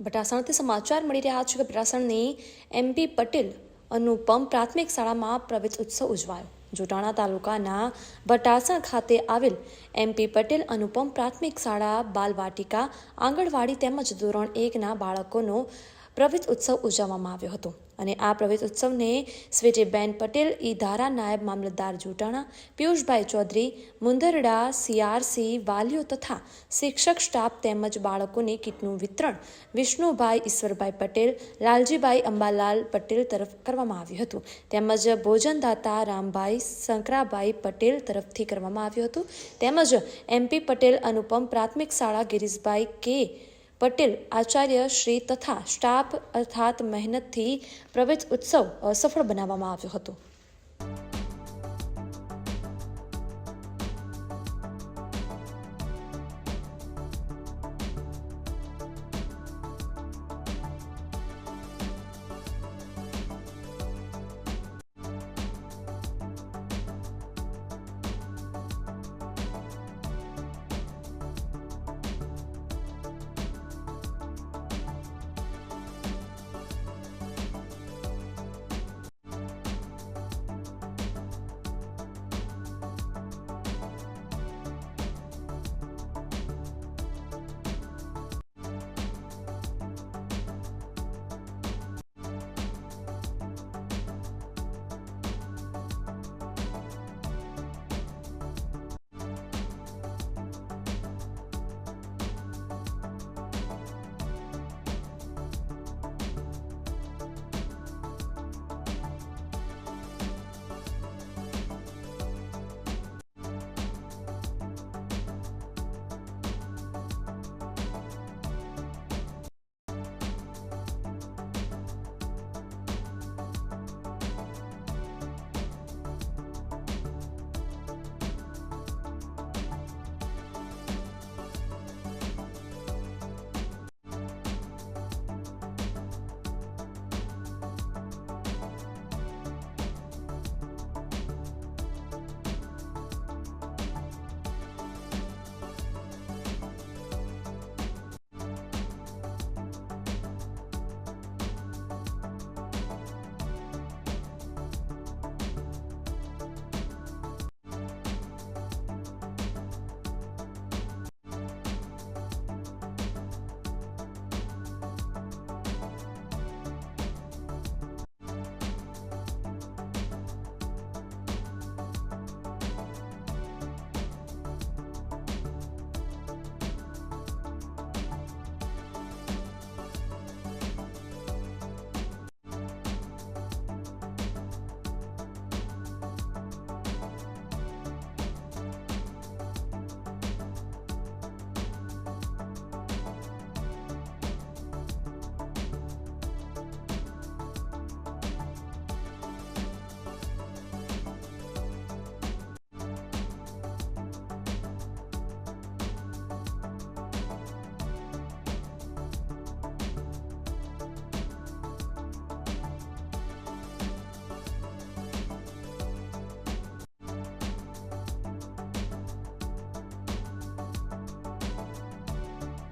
પટાસણથી સમાચાર મળી રહ્યા છે કે ભટાસણની એમપી પટેલ અનુપમ પ્રાથમિક શાળામાં પ્રવેશ ઉત્સવ ઉજવાયો. જોટાણા તાલુકાના ભટાસણ ખાતે આવેલ એમપી પટેલ અનુપમ પ્રાથમિક શાળા બાલવાટિકા આંગણવાડી તેમજ ધોરણ એકના બાળકોનો પ્રવેશ ઉત્સવ ઉજવવામાં આવ્યો હતો અને આ પ્રવેશ ઉત્સવને સ્વીટીબેન પટેલ, ઈ ધારા નાયબ મામલતદાર જોટાણા, પિયુષભાઈ ચૌધરી, મુંદરડા, સીઆરસી વાલીઓ તથા શિક્ષક સ્ટાફ તેમજ બાળકોને કીટનું વિતરણ વિષ્ણુભાઈ ઈશ્વરભાઈ પટેલ, લાલજીભાઈ અંબાલાલ પટેલ તરફ કરવામાં આવ્યું હતું. તેમજ ભોજનદાતા રામભાઈ શંકરાભાઈ પટેલ તરફથી કરવામાં આવ્યું હતું. તેમજ એમપી પટેલ અનુપમ પ્રાથમિક શાળા ગિરીશભાઈ કે પટેલ આચાર્ય શ્રી તથા સ્ટાફ અર્થાત મહેનતથી પ્રવેશ ઉત્સવ સફળ બનાવવામાં આવ્યો હતો.